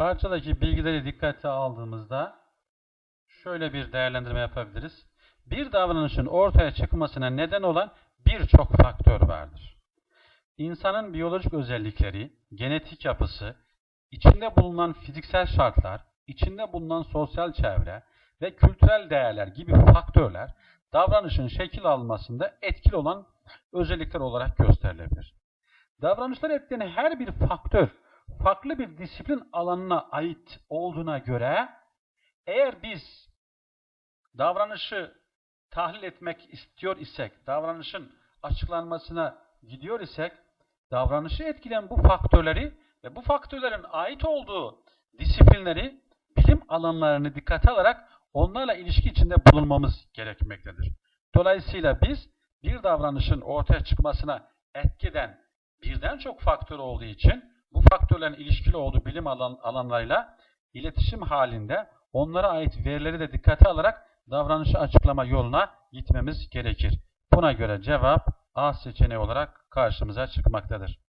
Parçadaki bilgileri dikkate aldığımızda şöyle bir değerlendirme yapabiliriz. Bir davranışın ortaya çıkmasına neden olan birçok faktör vardır. İnsanın biyolojik özellikleri, genetik yapısı, içinde bulunan fiziksel şartlar, içinde bulunan sosyal çevre ve kültürel değerler gibi faktörler davranışın şekil almasında etkili olan özellikler olarak gösterilebilir. Davranışlar etkileyen her bir faktör farklı bir disiplin alanına ait olduğuna göre eğer biz davranışı tahlil etmek istiyor isek, davranışın açıklanmasına gidiyor isek, davranışı etkileyen bu faktörleri ve bu faktörlerin ait olduğu disiplinleri, bilim alanlarını dikkate alarak onlarla ilişki içinde bulunmamız gerekmektedir. Dolayısıyla biz bir davranışın ortaya çıkmasına etkeden birden çok faktör olduğu için faktörlerin ilişkili olduğu bilim alan, alanlarıyla iletişim halinde onlara ait verileri de dikkate alarak davranışı açıklama yoluna gitmemiz gerekir. Buna göre cevap A seçeneği olarak karşımıza çıkmaktadır.